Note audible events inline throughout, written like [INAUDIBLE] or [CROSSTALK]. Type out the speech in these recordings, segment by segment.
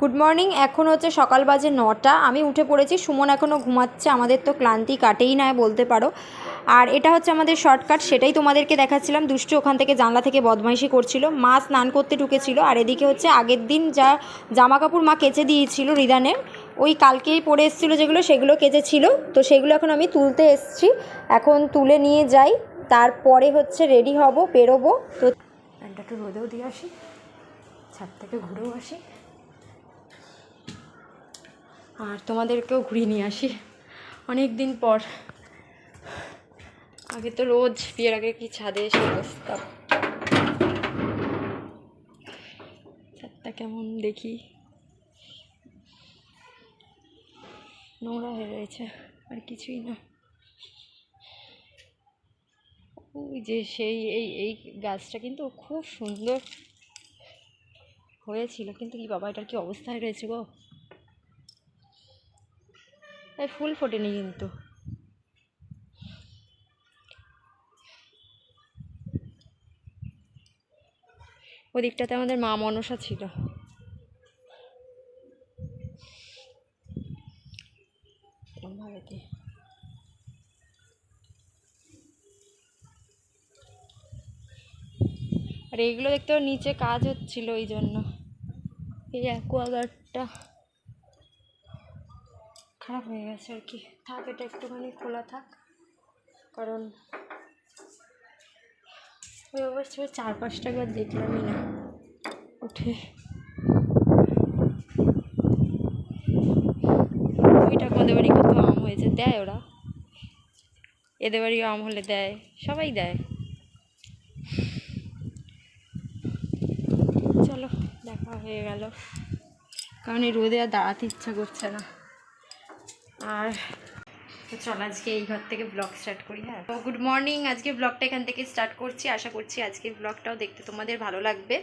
Good morning এখন হচ্ছে সকাল বাজে নটা। আমি উঠে পড়েছি, সুমন এখনও ঘুমাচ্ছে, আমাদের তো ক্লান্তি কাটেই না, বলতে পারো। আর এটা হচ্ছে আমাদের শর্টকাট, সেটাই তোমাদেরকে দেখাচ্ছিলাম। দুষ্টু ওখান থেকে জানলা থেকে বদমাইশি করছিল, মা স্নান করতে ঢুকেছিল, আর এদিকে হচ্ছে আগের দিন যা জামা কাপড় মা কেচে দিয়েছিল রিদানের, ওই কালকেই পরে এসেছিল যেগুলো, সেগুলো কেচেছিল। তো সেগুলো এখন আমি তুলতে এসেছি। এখন তুলে নিয়ে যাই, তারপরে হচ্ছে রেডি হব, বেরোবো। তো একটু রোদেও দিয়ে আসি, ছাদ থেকে ঘুরেও আসি। আর তোমাদেরকেও ঘুরিয়ে নিয়ে আসি। অনেক দিন পর। আগে তো রোজ বিয়ের আগে কি ছাদে এসে বসতাম। ছাদটা কেমন দেখি। নোংরা হয়ে রয়েছে, আর কিছুই না। ওই যে সেই, এই এই গাছটা কিন্তু খুব সুন্দর হয়েছিল। কিন্তু কি বাবা, এটার কি অবস্থায় রয়েছে গো? এই ফুল ফোটেনি কিন্তু। ওদিকটাতে আমাদের মা মনসা ছিল। আর এইগুলো দেখতে নিচে কাজ হচ্ছিল ওই জন্য এই অ্যাকোয়াগার্ডটা খারাপ হয়ে গেছে আর কি। থাক, এটা একটুখানি খোলা থাক। কারণ ওই অবশ্য চার পাঁচটা একবার দেখলামই না। উঠে। ওইটা আমাদের বাড়ি কত আম হয়েছে, দেয় ওরা? এদের বাড়িও আম হলে দেয়, সবাই দেয়। চলো, দেখা হয়ে গেল। কারণ এই রোদে আর দাঁড়াতে ইচ্ছা করছে না। আর চল আজকে এই ঘর থেকে ব্লগ স্টার্ট করি হ্যাঁ? তো গুড মর্নিং আজকে ব্লগটা এখান থেকে স্টার্ট করছি। আশা করছি আজকের ব্লগটাও দেখতে তোমাদের ভালো লাগবে।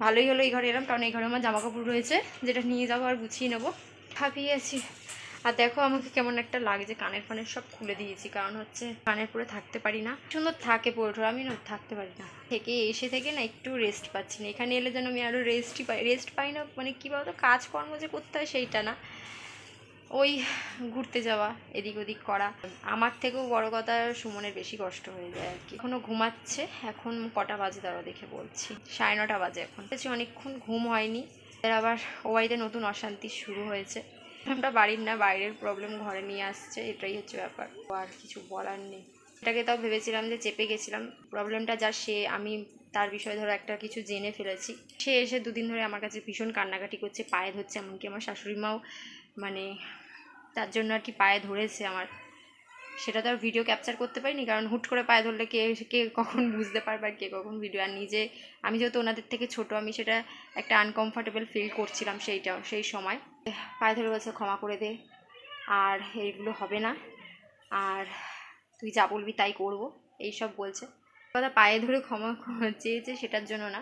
ভালোই হলো এই ঘরে এলাম, কারণ এই ঘরে আমার জামা কাপড় রয়েছে, যেটা নিয়ে যাব আর গুছিয়ে নেব। ভাবিয়ে আছি। আর দেখো আমাকে কেমন একটা লাগছে, কানের ফানের সব খুলে দিয়েছি, কারণ হচ্ছে কানের পরে থাকতে পারি না। সুন্দর থাকে পরে আমি না থাকতে পারি না। থেকে এসে থেকে না একটু রেস্ট পাচ্ছি না। এখানে এলে যেন আমি আরও রেস্টই পাই রেস্ট পাই না মানে কী বলতো, কাজকর্ম যে করতে হয় সেইটা না। ওই ঘুরতে যাওয়া, এদিক ওদিক করা। আমার থেকেও বড় কথা সুমনের বেশি কষ্ট হয়ে যায় আর কি। এখনও ঘুমাচ্ছে, এখন কটা বাজে তারা দেখে বলছি। সাড়ে নটা বাজে এখন। বলছি অনেকক্ষণ ঘুম হয়নি। এর আবার ও বাড়িতে নতুন অশান্তি শুরু হয়েছে। প্রবলেমটা বাড়ির না, বাইরের প্রবলেম ঘরে নিয়ে আসছে, এটাই হচ্ছে ব্যাপার। আর কিছু বলার নেই। এটাকে তাও ভেবেছিলাম যে চেপে গেছিলাম। প্রবলেমটা যা সে, আমি তার বিষয়ে ধরো একটা কিছু জেনে ফেলেছি। সে এসে দুদিন ধরে আমার কাছে ভীষণ কান্নাকাটি করছে, পায়ে ধরছে, এমনকি আমার শাশুড়ি মাও মানে তার জন্য আর কি পায়ে ধরেছে আমার। সেটা তো আর ভিডিও ক্যাপচার করতে পারিনি, কারণ হুট করে পায়ে ধরলে কে কে কখন বুঝতে পারবে আর কে কখন ভিডিও আর নিজে, আমি যেহেতু ওনাদের থেকে ছোট, আমি সেটা একটা আনকমফর্টেবল ফিল করছিলাম সেইটাও সেই সময়। পায়ে ধরে বলছে, ক্ষমা করে দে, আর এইগুলো হবে না, আর তুই যা বলবি তাই করব। এইসব বলছে। কথা পায়ে ধরে ক্ষমা চেয়েছে সেটার জন্য না।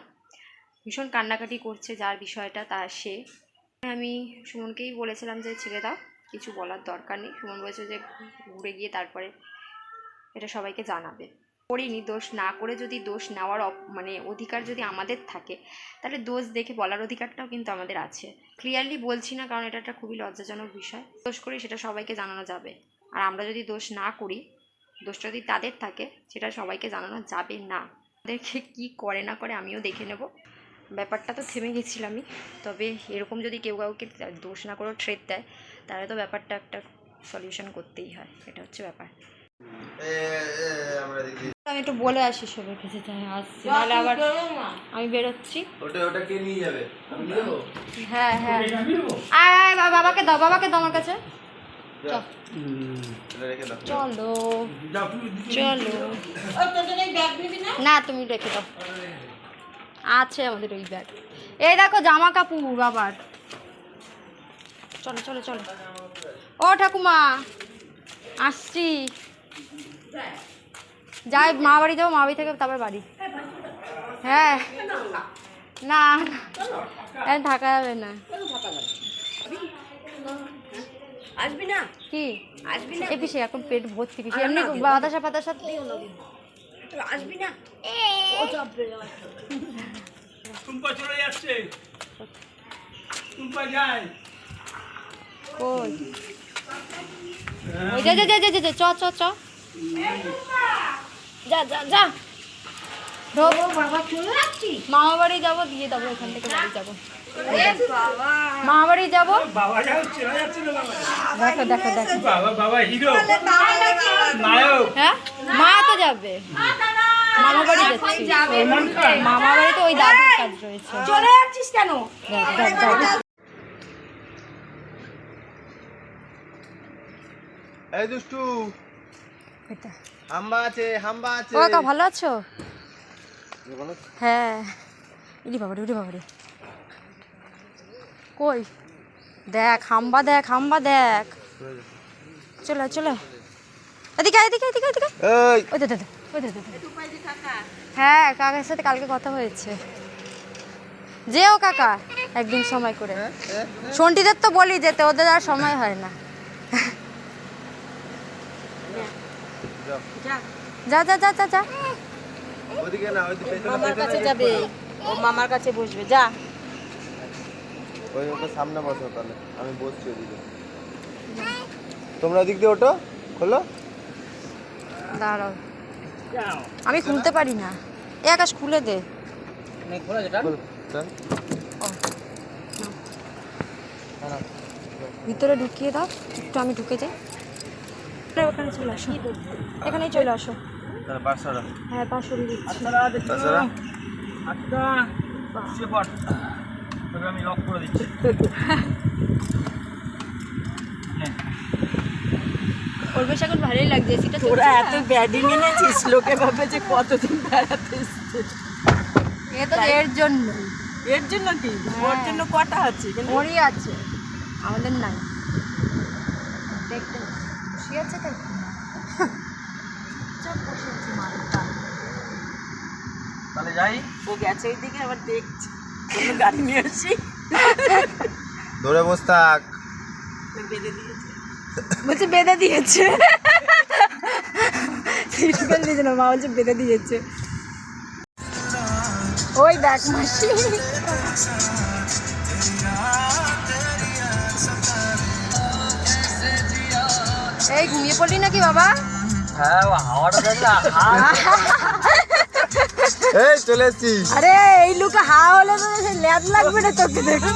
ভীষণ কান্নাকাটি করছে যার বিষয়টা, তার সে। আমি সুমনকেই বলেছিলাম যে ছেড়ে দাও, কিছু বলার দরকার নেই। সুমন বলেছে যে ঘুরে গিয়ে তারপরে এটা সবাইকে জানাবে। করিনি, দোষ না করে যদি দোষ নেওয়ার মানে অধিকার যদি আমাদের থাকে, তাহলে দোষ দেখে বলার অধিকারটাও কিন্তু আমাদের আছে। ক্লিয়ারলি বলছি না, কারণ এটা একটা খুবই লজ্জাজনক বিষয়। দোষ করি, সেটা সবাইকে জানানো যাবে। আর আমরা যদি দোষ না করি, দোষটা যদি তাদের থাকে, সেটা সবাইকে জানানো যাবে না। তাদেরকে কী করে না করে আমিও দেখে নেব। ব্যাপারটা তো থেমে গেছিলামই। তবে এরকম যদি কেউ কাউকে দোষ না করেও ট্রেড দেয় তাহলে তো ব্যাপারটা একটা সলিউশন করতেই হয়। এটা হচ্ছে ব্যাপার। আমরা আমি একটু বলে আসি সবার কাছে আসছি নাহলে আবার আমি বেরোচ্ছি। ওটা ওটা কে নিয়ে যাবে? আমি হ্যাঁ হ্যাঁ। আয় আয় বাবাকে দাও বাবাকে দাও আমার কাছে। চলো। চলো। না তুমি রেখে দাও। আছে আমাদের ওই ব্যাগ এই দেখো জামা কাপড় আবার। চলো চলো চলো। ও ঠাকুমা আসছি। যাই মা বাড়ি যাব মা বাড়ি থেকে তারপর বাড়ি। হ্যাঁ। না না। থাকা যাবে না। আসবি না? কি? আসবি না? এ পিসে এখন পেট ভর্তি পিসে এমনি বাতাসা ফাতাসা আসবি না? টুম্পা চলে যাচ্ছে। কই? ওই যা যা যা যা যা, যা চ চ চ। যা যা যা। মামা বাড়ি যাব দিয়ে যাব এখান থেকে বাড়ি যাব। মামা বাড়ি যাব। বাবা যাও চলে যাচ্ছে না বাবা। দেখো দেখো দেখো। বাবা বাবা হিরো। হ্যাঁ? মা তো যাবে। মামা বাড়ি যাচ্ছি। মামা বাড়িতে ওই দাদুর কাজ রয়েছে। চলে যাচ্ছিস কেন। এই দুষ্টু এটা। হাম্বা আছে হাম্বা আছে। কাকা ভালো আছো? হ্যাঁ। ইলি বাবারে বাবারে। কই? দেখ হাম্বা দেখ হাম্বা দেখ। চলো চলো। এদিকে এদিকে এদিকে এদিকে ওই দে দে। হ্যাঁ কাকার সাথে কালকে কথা হয়েছে। যেও কাকা একদিন সময় করে। সন্টিদের তো বলি যেতে ওদের আর সময় হয় না। যা। যা। যা যা যা ওদিকে না ওই পেছনে মামার কাছে যাবে। ও মামার কাছে বসবে যা। ওই ওকে সামনে বসো তাহলে। আমি বসছি ওদিকে। তোমরা ওদিক দিয়ে ওঠো। খোলো। দাঁড়াও। আমি খুলতে পারি না। এ আকাশ খুলে দে। ভিতরে ঢুকিয়ে দাও। একটু আমি ঢুকে যাই। ওখানে চলে আসো। এখানেই চলে আসো। হ্যাঁ পাঁচশো দিচ্ছি। আমি লক করে দিচ্ছি। [LAUGHS] ওর বেশ এখন ভালোই লাগছে এসিটা তোরা এত ব্যাডিং এনেছিস লোকে ভাবে যে কতদিন বেড়াতে এসছে। এ তো এর জন্য। এর জন্য কি? ওর জন্য কটা আছে? ওরই আছে। আমাদের নাই। দেখতে খুশি আছে তাই তাহলে যাই। ও গেছে ওইদিকে আবার দেখছি। গাড়ি নিয়ে আসি। ধরে বস থাক। বেঁধে দিয়েছে। বলছে বেঁধে দিয়েছে। না মা বলছে বেঁধে দিয়েছে। ওই দেখ মাসি। এই ঘুমিয়ে পড়লি নাকি বাবা? হ্যাঁ এই চলে এসছি আরে এই লুকে হা হলে তো ল্যাদ লাগবে না তোকে দেখে।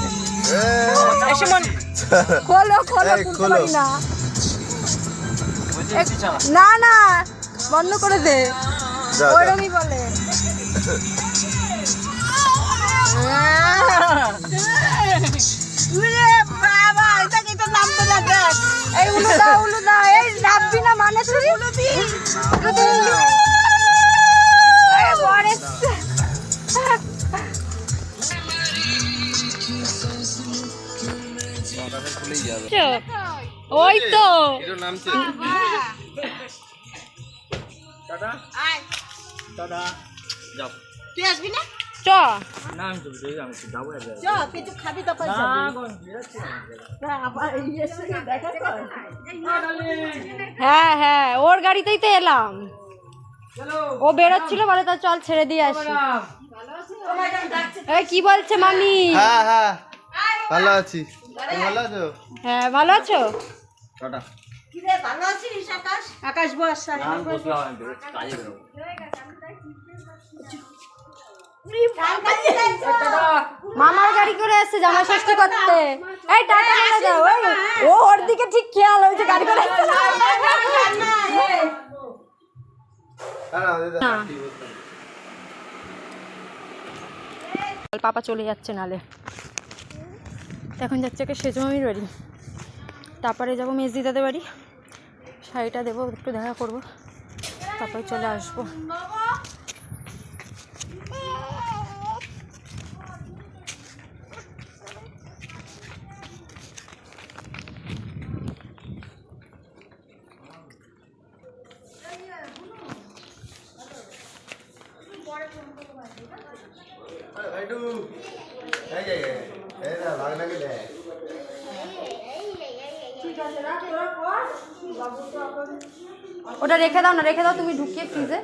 খোলো খোলো খুলতে পারি না। না না বন্ধ করে দে। ওইরকমই বলে। বাবা এটা তো নাম তো দেখ? এই উলু দা এই নাববি না মানে তুই? যাবে ওই তো এটা নামছে দাদা দাদা যাও তুই আসবি না চ না আমি তো বুঝে আমি যাব একবার চ কিছু খাবি তারপর না কোন না না, আবার এসে দেখা কর হ্যাঁ হ্যাঁ ওর গাড়িতেই তো এলাম। ও বেরোচ্ছিল বলে তো চল ছেড়ে দিয়ে আসি। এই কি বলছে মামি? হ্যাঁ হ্যাঁ। ভালো আছো। হ্যাঁ ভালো আছো? টাটা। কি রে ভালো আছিস আকাশ? আকাশ বস আমি বসলাম আমি বেরোচ্ছি কাজে বেরোবো মামার গাড়ি করে এসছে জামা ষষ্ঠী করতে। এই দাও ওই ও ওর দিকে ঠিক খেয়াল হয়েছে গাড়ি করে। হ্যাঁ। পাপা চলে যাচ্ছে নালে। এখন যাচ্ছে একটা সেজমামির বাড়ি। তারপরে যাব মেজদি দাদের বাড়ি। শাড়িটা দেবো, একটু দেখা করব। তারপরে চলে আসব ভাইটু এই যে এই না ভাগনা গেলে ওটা রেখে দাও না রেখে দাও তুমি ঢুকিয়ে ফ্রিজে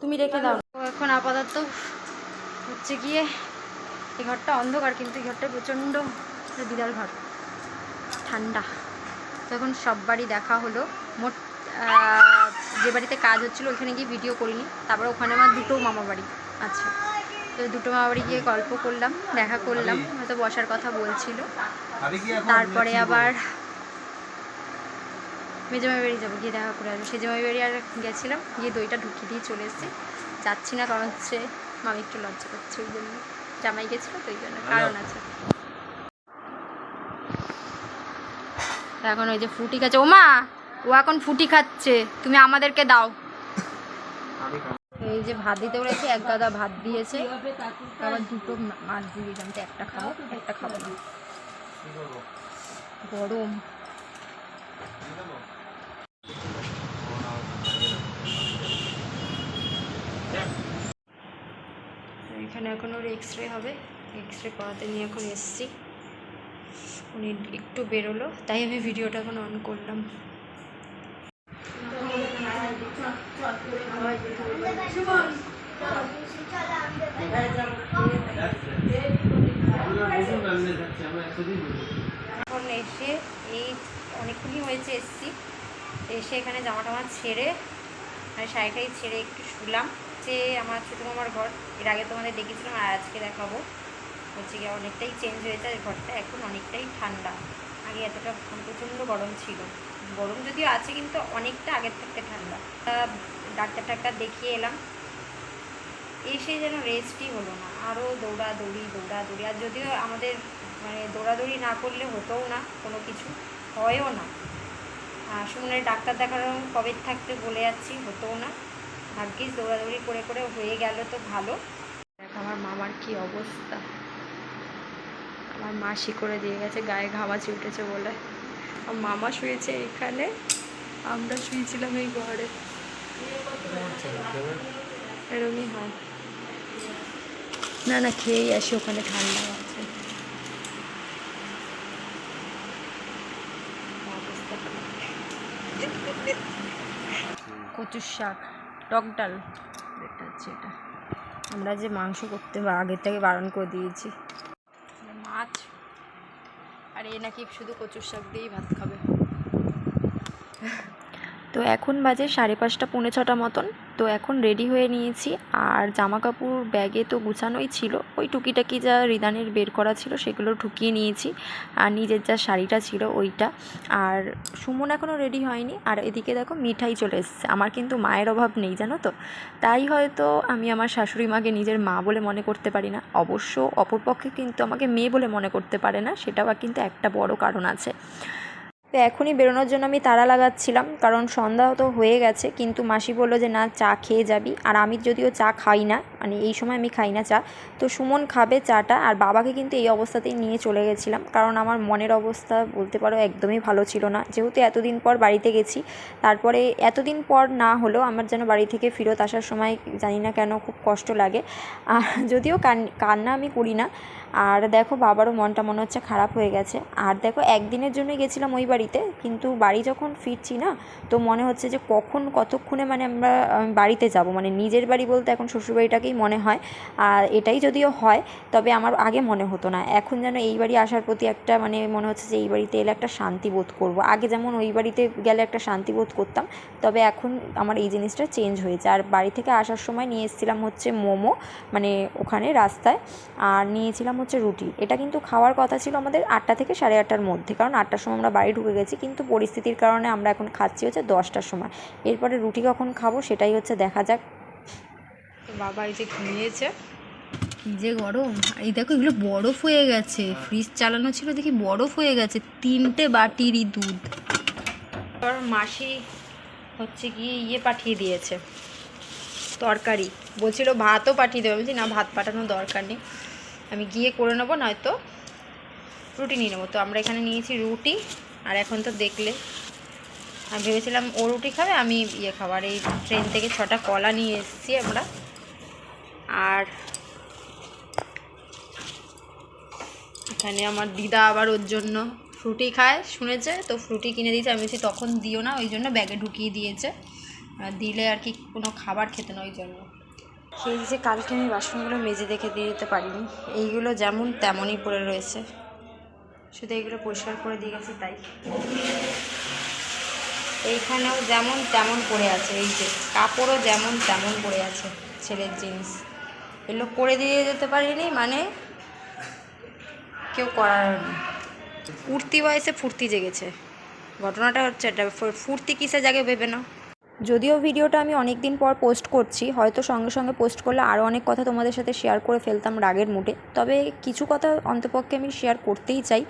তুমি রেখে দাও। এখন আপাতত হচ্ছে গিয়ে এই ঘরটা অন্ধকার কিন্তু এই ঘরটা প্রচণ্ড বিড়াল ঘর। ঠান্ডা। তখন সব বাড়ি দেখা হলো। মোট যে বাড়িতে কাজ হচ্ছিল ওইখানে গিয়ে ভিডিও করিনি। তারপরে ওখানে আমার দুটো মামা বাড়ি আছে। তো দুটো মামা বাড়ি গিয়ে গল্প করলাম দেখা করলাম হয়তো বসার কথা বলছিল। তারপরে আবার মেজমাই বাড়ি যাব গিয়ে দেখা করে আসব। সেজমাই বাড়ি আর গেছিলাম গিয়ে দইটা ঢুকিয়ে দিয়ে চলে এসেছি। যাচ্ছি না কারণ হচ্ছে মামি একটু লজ্জা করছে ওই জন্য। জামাই গেছিল তো ওই জন্য কারণ আছে। এখন ওই যে ফুটি খাচ্ছে। ও মা ও এখন ফুটি খাচ্ছে তুমি আমাদেরকে দাও। এই যে ভাত দিতে বলেছে এক গাদা ভাত দিয়েছে। আবার দুটো মাছ দিয়ে দিলাম তো একটা খাব একটা খাব না। গরম। এখানে এখন ওর এক্স রে হবে। এক্স রে করাতে নিয়ে এখন এসছি। উনি একটু বেরোলো, তাই আমি ভিডিওটা এখন অন করলাম। এখন এসে এই অনেকক্ষণই হয়েছে এসছি। এসে এখানে জামা টামা ছেড়ে মানে শাড়িটাই ছেড়ে একটু শুলাম। যে আমার ছোটো মামার ঘর। এর আগে তোমাদের দেখেছিলাম, আর আজকে দেখাবো। হচ্ছে গিয়ে অনেকটাই চেঞ্জ হয়েছে আর ঘরটা। এখন অনেকটাই ঠান্ডা। আগে এতটা প্রচণ্ড গরম ছিল। গরম যদিও আছে, কিন্তু অনেকটা আগের থেকে ঠান্ডা। ডাক্তার টাক্তার দেখিয়ে এলাম। এসে যেন রেস্টই হলো না। আরও দৌড়াদৌড়ি দৌড়াদৌড়ি। আর যদিও আমাদের মানে দৌড়াদৌড়ি না করলে হতোও না, কোনো কিছু হয়ও না। সুমনের ডাক্তার দেখানো কবে থাকতে বলে যাচ্ছি, হতোও না। ভাগ্যিস দৌড়াদৌড়ি করে করে হয়ে গেল তো ভালো। আমার মামার কি অবস্থা। আমার মাসি করে দিয়ে গেছে, গায়ে ঘামাচি উঠেছে বলে। আর মামা শুয়েছে এখানে, আমরা শুয়েছিলাম এই ঘরে। এরকমই হয়। না না, খেয়েই আসি, ওখানে ঠান্ডা আছে। কচুর শাক। টক ডাল এটা হচ্ছে এটা। আমরা যে মাংস করতে আগের থেকে বারণ করে দিয়েছি। মাছ। আর এ নাকি শুধু কচুর শাক দিয়েই ভাত খাবে। তো এখন বাজে সাড়ে পাঁচটা, পৌনে ছটা মতন। তো এখন রেডি হয়ে নিয়েছি। আর জামা কাপড় ব্যাগে তো গুছানোই ছিল। ওই টুকিটাকি যা রিদানের বের করা ছিল, সেগুলো ঢুকিয়ে নিয়েছি। আর নিজের যা শাড়িটা ছিল, ওইটা। আর সুমন এখনও রেডি হয়নি। আর এদিকে দেখো মিঠাই চলে এসছে। আমার কিন্তু মায়ের অভাব নেই, জানো তো? তাই হয়তো আমি আমার শাশুড়ি মাকে নিজের মা বলে মনে করতে পারি না। অবশ্য অপরপক্ষে কিন্তু আমাকে মেয়ে বলে মনে করতে পারে না। সেটাও কিন্তু একটা বড় কারণ আছে। তো এখনই বেরোনোর জন্য আমি তাড়া লাগাচ্ছিলাম, কারণ সন্ধ্যা তো হয়ে গেছে, কিন্তু মাসি বলল যে, না, চা খেয়ে যাবি। আর আমি যদিও চা খাই না মানে এই সময় আমি খাই না চা। তো সুমন খাবে চাটা আর বাবাকে কিন্তু এই অবস্থাতেই নিয়ে চলে গেছিলাম। কারণ আমার মনের অবস্থা বলতে পারো একদমই ভালো ছিল না। যেহেতু এতদিন পর বাড়িতে গেছি, তারপরে এতদিন পর না হলেও আমার যেন বাড়ি থেকে ফেরত আসার সময় জানি না কেন খুব কষ্ট লাগে। আর যদিও কান- কান্না আমি করি না, আর দেখো বাবারও মনটা মনে হচ্ছে খারাপ হয়ে গেছে। আর দেখো একদিনের জন্য গেছিলাম ওই বাড়িতে, কিন্তু বাড়ি যখন ফিরছি না, তো মনে হচ্ছে যে কখন, কতক্ষণে মানে আমরা বাড়িতে যাব। মানে নিজের বাড়ি বলতে এখন শ্বশুরবাড়িটাকেই মনে হয়। আর এটাই যদিও হয়, তবে আমার আগে মনে হতো না। এখন যেন এই বাড়ি আসার প্রতি একটা মানে মনে হচ্ছে যে এই বাড়িতে এলে একটা শান্তি বোধ করব। আগে যেমন ওই বাড়িতে গেলে একটা শান্তি বোধ করতাম, তবে এখন আমার এই জিনিসটা চেঞ্জ হয়েছে। আর বাড়ি থেকে আসার সময় নিয়ে এসেছিলাম হচ্ছে মোমো মানে ওখানে রাস্তায়, আর নিয়েছিলাম হচ্ছে রুটি। এটা কিন্তু খাওয়ার কথা ছিল আমাদের আটটা থেকে সাড়ে আটটার মধ্যে, কারণ আটটার সময় আমরা বাড়ি ঢুকে গেছি, কিন্তু পরিস্থিতির কারণে আমরা এখন খাচ্ছি হচ্ছে দশটার সময়। এরপরে রুটি কখন খাব সেটাই হচ্ছে দেখা যাক। তো বাবা এই যে ঘুমিয়েছে। কি যে গরম। এই দেখো এগুলো বরফ হয়ে গেছে। ফ্রিজ চালানো ছিল দেখি বরফ হয়ে গেছে। তিনটে বাটিরই দুধ। আর মাসি হচ্ছে গিয়ে ইয়ে পাঠিয়ে দিয়েছে তরকারি। বলছিল ভাতও পাঠিয়ে দেবে। বলছি না ভাত পাঠানোর দরকার নেই। আমি গিয়ে করে নেব নয়তো রুটি নিয়ে নেব। তো আমরা এখানে নিয়েছি রুটি আর এখন তো দেখলে। আমি ভেবেছিলাম ও রুটি খাবে আমি ইয়ে খাবার এই ট্রেন থেকে ছটা কলা নিয়ে এসেছি আমরা। আর এখানে আমার দিদা আবার ওর জন্য ফ্রুটি খায়, শুনেছে? তো ফ্রুটি কিনে দিয়েছে, আমি বলছি, তখন দিও না, ওই জন্য ব্যাগে ঢুকিয়ে দিয়েছে। দিলে আর কি কোনো খাবার খেতে না ওই জন্য। সেই যে কালকে আমি বাসনগুলো মেজে দেখে দিয়ে দিতে পারিনি, এইগুলো যেমন তেমনই পড়ে রয়েছে। শুধু এইগুলো পরিষ্কার করে দিয়ে গেছি তাই। এইখানেও যেমন তেমন পড়ে আছে, এই যে কাপড়ও যেমন তেমন পড়ে আছে, ছেলের জিন্স। এগুলো করে দিয়ে যেতে পারিনি মানে কেউ করার ফুর্তি বয়সে ফুর্তি জেগেছে। ঘটনাটা হচ্ছে এটা ফুর্তি কিসে জাগে ভেবে না যদিও ভিডিওটা আমি অনেক দিন পর পোস্ট করছি, হয়তো সঙ্গে সঙ্গে পোস্ট করলে আরও অনেক কথা তোমাদের সাথে শেয়ার করে ফেলতাম রাগের মুডে তবে কিছু কথা অন্তপক্ষে আমি শেয়ার করতেই চাই।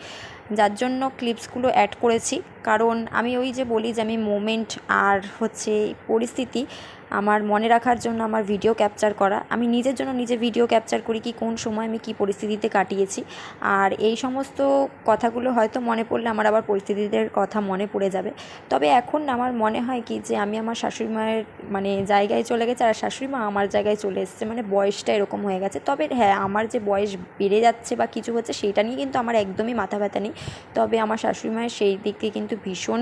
যার জন্য ক্লিপসগুলো অ্যাড করেছি। কারণ আমি ওই যে বলি যে আমি মোমেন্ট আর হচ্ছে পরিস্থিতি আমার মনে রাখার জন্য আমার ভিডিও ক্যাপচার করা। আমি নিজের জন্য নিজে ভিডিও ক্যাপচার করি কি কোন সময় আমি কি পরিস্থিতিতে কাটিয়েছি। আর এই সমস্ত কথাগুলো হয়তো মনে পড়লে আমার আবার পরিস্থিতিদের কথা মনে পড়ে যাবে। তবে এখন আমার মনে হয় কি যে আমি আমার শাশুড়ি মায়ের মানে জায়গায় চলে গেছে আর শাশুড়ি মা আমার জায়গায় চলে এসেছে। মানে বয়সটা এরকম হয়ে গেছে। তবে হ্যাঁ আমার যে বয়স বেড়ে যাচ্ছে বা কিছু হচ্ছে, সেটা নিয়ে কিন্তু আমার একদমই মাথা ব্যথা নেই। তবে আমার শাশুড়ি মায়ের সেই দিক দিয়ে কিন্তু ভীষণ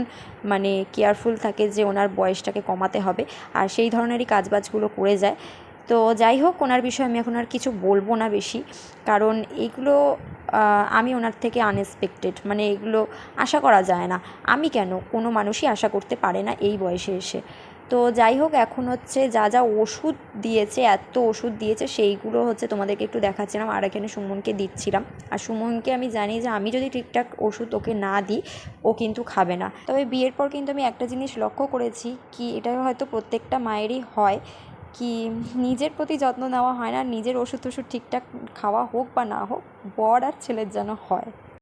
মানে কেয়ারফুল থাকে যে ওনার বয়সটাকে কমাতে হবে। আর সেই ধরনেরই কাজবাজগুলো করে যায়। তো যাই হোক, ওনার বিষয়ে আমি এখন আর কিছু বলব না বেশি। কারণ এইগুলো আমি ওনার থেকে আনএক্সপেক্টেড মানে এগুলো আশা করা যায় না। আমি কেন? কোনো মানুষই আশা করতে পারে না এই বয়সে এসে। তো যাই হোক, এখন হচ্ছে যা যা ওষুধ দিয়েছে, এত ওষুধ দিয়েছে, সেইগুলো হচ্ছে তোমাদেরকে একটু দেখাচ্ছিলাম। আর এখানে সুমনকে দিচ্ছিলাম। আর সুমনকে আমি জানি যে আমি যদি ঠিকঠাক ওষুধ ওকে না দিই, ও কিন্তু খাবে না। তবে বিয়ের পর কিন্তু আমি একটা জিনিস লক্ষ্য করেছি কি, এটা হয়তো প্রত্যেকটা মায়েরই হয় কি, নিজের প্রতি যত্ন নেওয়া হয় না, নিজের ওষুধ টষুধ ঠিকঠাক খাওয়া হোক বা না হোক, বর আর ছেলের যেন হয়।